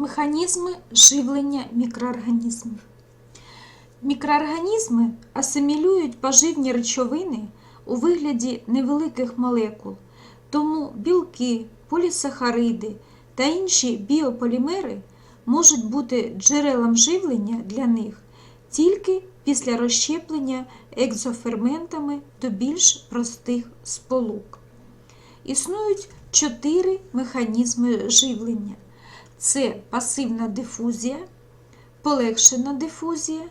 Механізми живлення мікроорганізмів. Мікроорганізми асимілюють поживні речовини у вигляді невеликих молекул, тому білки, полісахариди та інші біополімери можуть бути джерелом живлення для них тільки після розщеплення екзоферментами до більш простих сполук. Існують чотири механізми живлення: це пасивна дифузія, полегшена дифузія,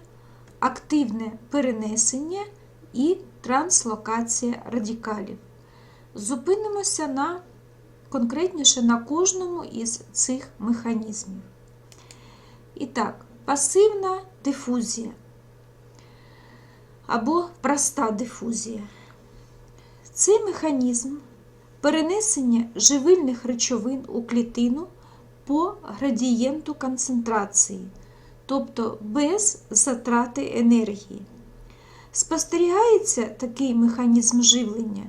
активне перенесення і транслокація радикалів. Зупинимося на конкретніше на кожному із цих механізмів. І так, пасивна дифузія або проста дифузія. Цей механізм перенесення живильних речовин у клітину по градієнту концентрації, тобто без затрати енергії. Спостерігається такий механізм живлення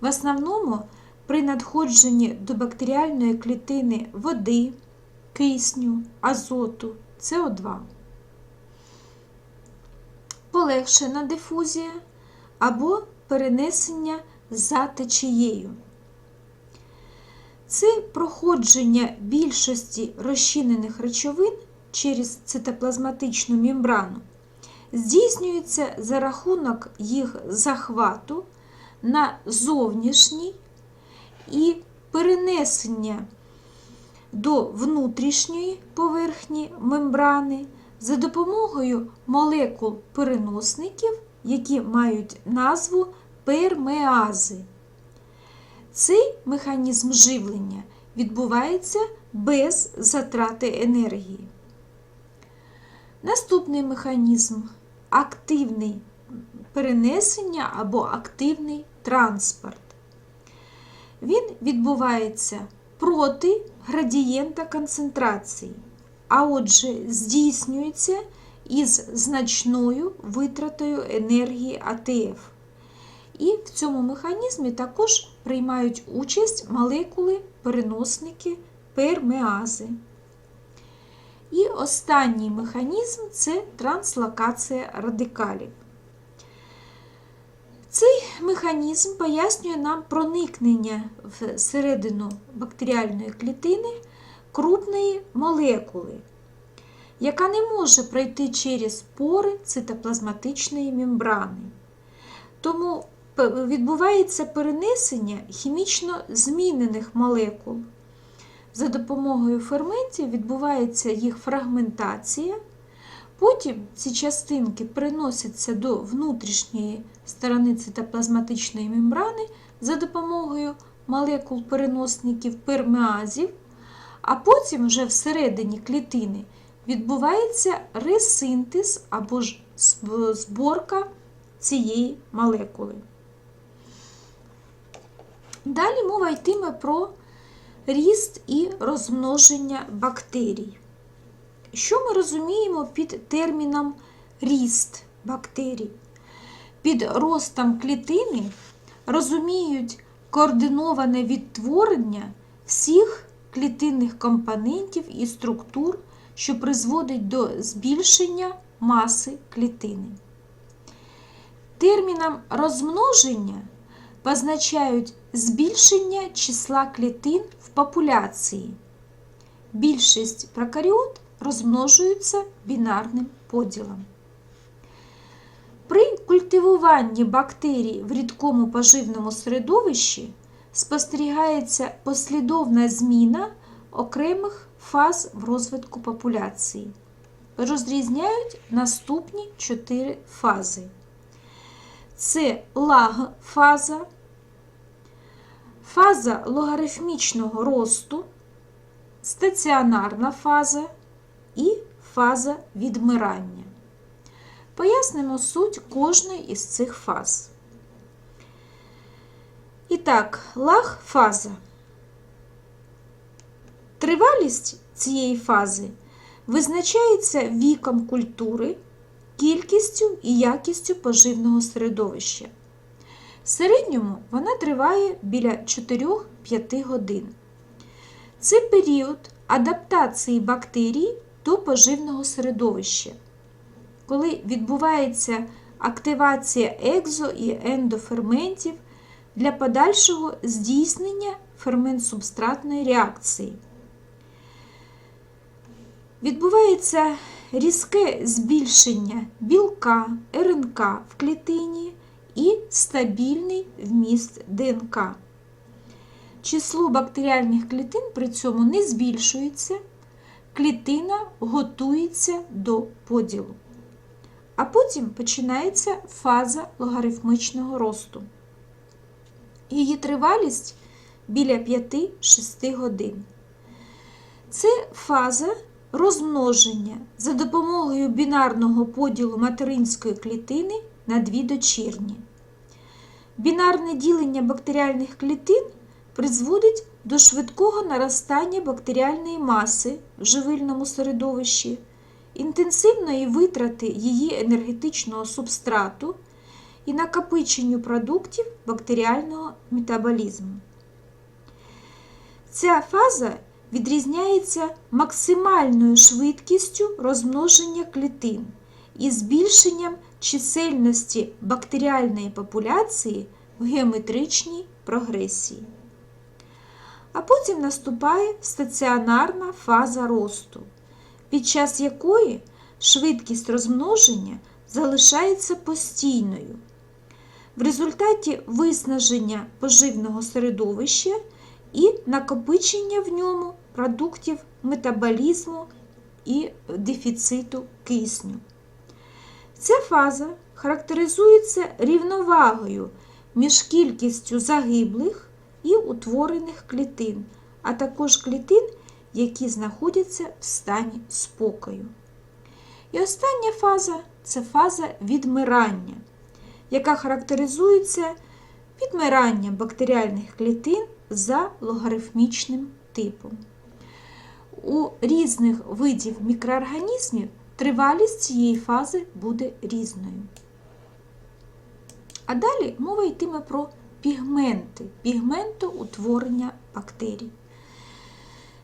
в основному при надходженні до бактеріальної клітини води, кисню, азоту, СО2. Полегшена дифузія або перенесення за течією. Це проходження більшості розчинених речовин через цитоплазматичну мембрану здійснюється за рахунок їх захвату на зовнішній і перенесення до внутрішньої поверхні мембрани за допомогою молекул переносників, які мають назву пермеази. Цей механізм живлення відбувається без затрати енергії. Наступний механізм активний перенесення або активний транспорт. Він відбувається проти градієнта концентрації, а отже, здійснюється із значною витратою енергії АТФ. І в цьому механізмі також приймають участь молекули, переносники, пермеази. І останній механізм це транслокація радикалів. Цей механізм пояснює нам проникнення всередину бактеріальної клітини крупної молекули, яка не може пройти через пори цитоплазматичної мембрани. Тому відбувається перенесення хімічно змінених молекул. За допомогою ферментів відбувається їх фрагментація. Потім ці частинки переносяться до внутрішньої сторони цитоплазматичної мембрани за допомогою молекул переносників пермеазів, а потім вже всередині клітини відбувається ресинтез або ж зборка цієї молекули. Далі мова йтиме про ріст і розмноження бактерій. Що ми розуміємо під терміном ріст бактерій? Під ростом клітини розуміють координоване відтворення всіх клітинних компонентів і структур, що призводить до збільшення маси клітини. Терміном розмноження позначають збільшення числа клітин в популяції. Більшість прокаріот розмножуються бінарним поділом. При культивуванні бактерій в рідкому поживному середовищі спостерігається послідовна зміна окремих фаз в розвитку популяції. Розрізняють наступні чотири фази. Це лаг-фаза, фаза логарифмічного росту, стаціонарна фаза і фаза відмирання. Пояснимо суть кожної із цих фаз. І так, лаг-фаза. Тривалість цієї фази визначається віком культури, кількістю і якістю поживного середовища. В середньому вона триває біля 4-5 годин. Це період адаптації бактерій до поживного середовища, коли відбувається активація екзо і ендоферментів для подальшого здійснення фермент-субстратної реакції. Відбувається різке збільшення білка, РНК в клітині і стабільний вміст ДНК. Число бактеріальних клітин при цьому не збільшується, клітина готується до поділу. А потім починається фаза логарифмічного росту. Її тривалість біля 5-6 годин. Це фаза розмноження за допомогою бінарного поділу материнської клітини на дві дочірні. Бінарне ділення бактеріальних клітин призводить до швидкого наростання бактеріальної маси в живильному середовищі, інтенсивної витрати її енергетичного субстрату і накопиченню продуктів бактеріального метаболізму. Ця фаза відрізняється максимальною швидкістю розмноження клітин і збільшенням чисельності бактеріальної популяції в геометричній прогресії. А потім наступає стаціонарна фаза росту, під час якої швидкість розмноження залишається постійною. В результаті виснаження поживного середовища і накопичення в ньому продуктів метаболізму і дефіциту кисню. Ця фаза характеризується рівновагою між кількістю загиблих і утворених клітин, а також клітин, які знаходяться в стані спокою. І остання фаза це фаза відмирання, яка характеризується відмиранням бактеріальних клітин за логарифмічним типом. У різних видів мікроорганізмів тривалість цієї фази буде різною. А далі мова йтиме про пігменти, пігментоутворення бактерій.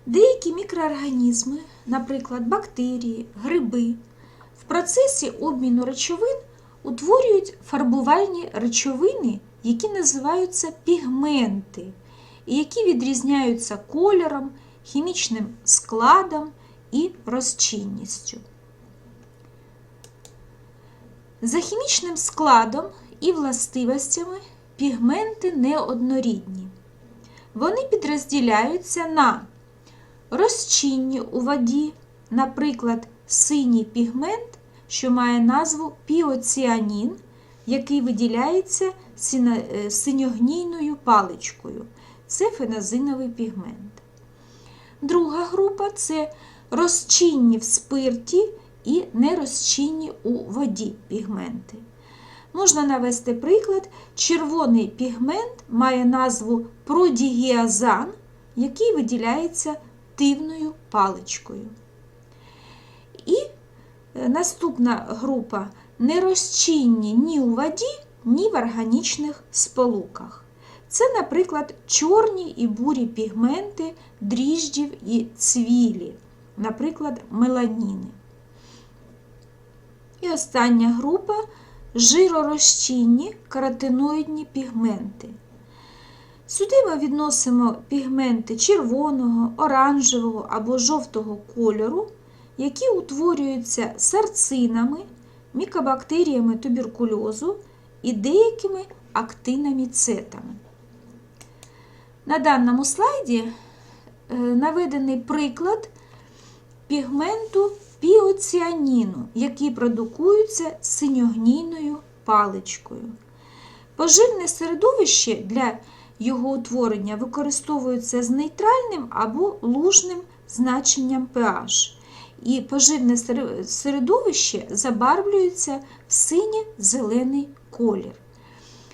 Деякі мікроорганізми, наприклад, бактерії, гриби, в процесі обміну речовин утворюють фарбувальні речовини, які називаються пігменти, і які відрізняються кольором, хімічним складом і розчинністю. За хімічним складом і властивостями пігменти неоднорідні. Вони підрозділяються на розчинні у воді, наприклад, синій пігмент, що має назву піоціанін, який виділяється синьогнійною паличкою. Це феназиновий пігмент. Друга група це розчинні в спирті і нерозчинні у воді пігменти. Можна навести приклад, червоний пігмент має назву продігіазан, який виділяється тивною паличкою. І наступна група нерозчинні ні у воді, ні в органічних сполуках. Це, наприклад, чорні і бурі пігменти дріждів і цвілі, наприклад, меланіни. І остання група жиророзчинні каротиноїдні пігменти. Сюди ми відносимо пігменти червоного, оранжевого або жовтого кольору, які утворюються сарцинами, мікобактеріями туберкульозу і деякими актиноміцетами. На даному слайді е, наведений приклад пігменту піоціаніну, який продукується синьогнійною паличкою. Поживне середовище для його утворення використовується з нейтральним або лужним значенням pH. І поживне середовище забарвлюється в синє-зелений колір.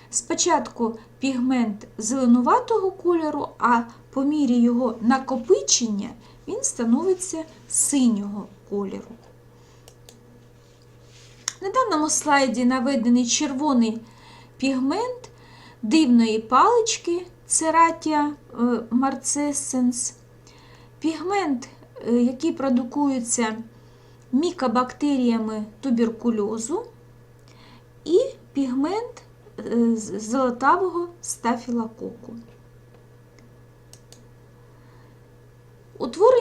Спочатку пігмент зеленуватого кольору, а по мірі його накопичення він становиться синього кольору. На даному слайді наведений червоний пігмент дивної палички Цератія марцесенс. Пігмент е, який продукується мікобактеріями туберкульозу, і пігмент е, золотавого стафілококу.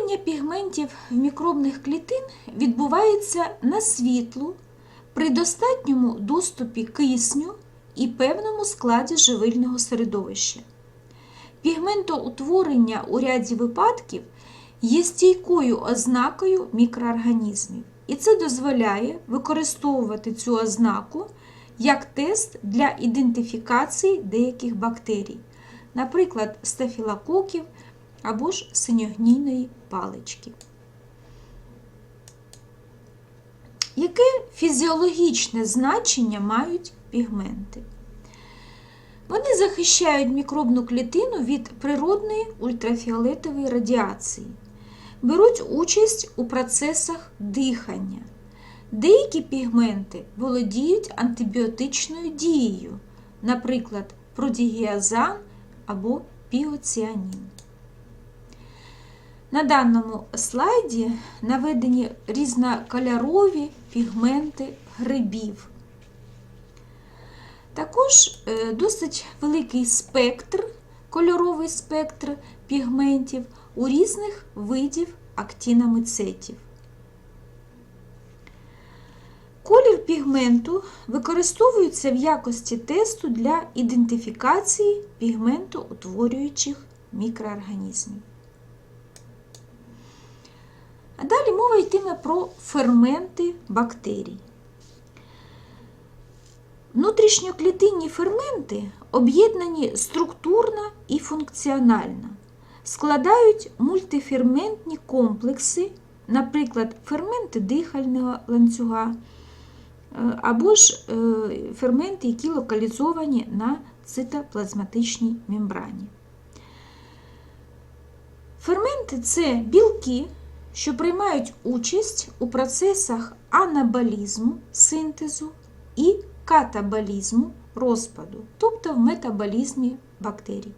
Утворення пігментів в мікробних клітин відбувається на світлу при достатньому доступі кисню і певному складі живильного середовища. Пігментоутворення у ряді випадків є стійкою ознакою мікроорганізмів, і це дозволяє використовувати цю ознаку як тест для ідентифікації деяких бактерій, наприклад, стафілококів або ж синьогнійної палички. Яке фізіологічне значення мають пігменти? Вони захищають мікробну клітину від природної ультрафіолетової радіації, беруть участь у процесах дихання. Деякі пігменти володіють антибіотичною дією, наприклад, продігіазан або піоціанін. На даному слайді наведені різнокольорові пігменти грибів. Також е, досить великий спектр, кольоровий спектр пігментів у різних видів актиномицетів. Колір пігменту використовується в якості тесту для ідентифікації пігментоутворюючих мікроорганізмів. А далі мова йтиме про ферменти бактерій. Внутрішньоклітинні ферменти об'єднані структурно і функціонально, складають мультиферментні комплекси, наприклад, ферменти дихального ланцюга, е, або ж е, ферменти, які локалізовані на цитоплазматичній мембрані. Ферменти це білки, що приймають участь у процесах анаболізму, синтезу і катаболізму розпаду, тобто в метаболізмі бактерій.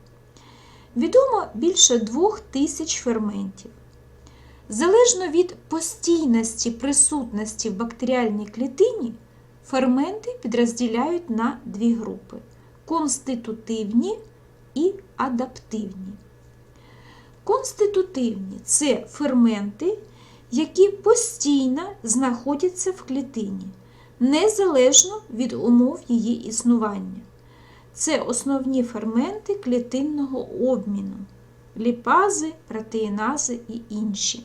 Відомо більше двох тисяч ферментів. Залежно від постійності присутності в бактеріальній клітині, ферменти підрозділяють на дві групи конститутивні і адаптивні. Конститутивні це ферменти, які постійно знаходяться в клітині незалежно від умов її існування. Це основні ферменти клітинного обміну, ліпази, протеїнази і інші.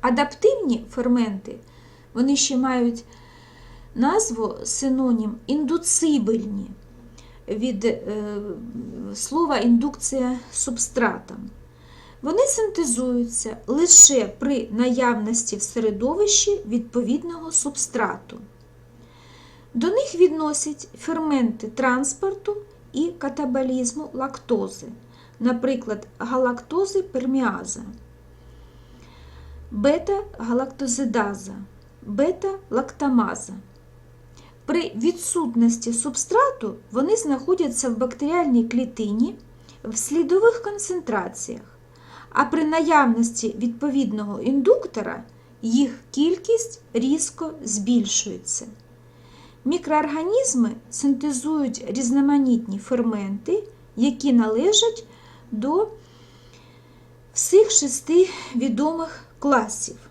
Адаптивні ферменти вони ще мають назву синонім індуцибельні від е, слова індукція субстратом. Вони синтезуються лише при наявності в середовищі відповідного субстрату. До них відносять ферменти транспорту і катаболізму лактози, наприклад, галактози перміаза, бета-галактозидаза, бета-лактамаза. При відсутності субстрату вони знаходяться в бактеріальній клітині в слідових концентраціях а при наявності відповідного індуктора їх кількість різко збільшується. Мікроорганізми синтезують різноманітні ферменти, які належать до всіх шести відомих класів.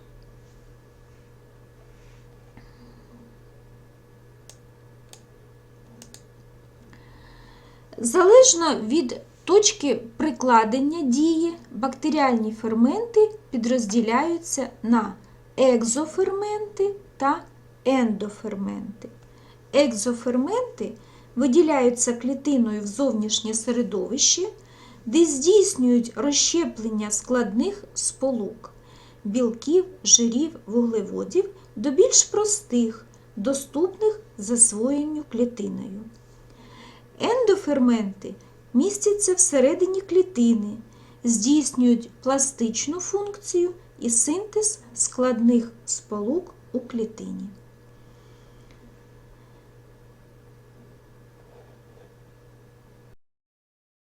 Залежно від точки прикладення дії бактеріальні ферменти підрозділяються на екзоферменти та ендоферменти. Екзоферменти виділяються клітиною в зовнішнє середовище, де здійснюють розщеплення складних сполук, білків, жирів, вуглеводів до більш простих, доступних засвоєнню клітиною. Ендоферменти містяться всередині клітини, здійснюють пластичну функцію і синтез складних сполук у клітині.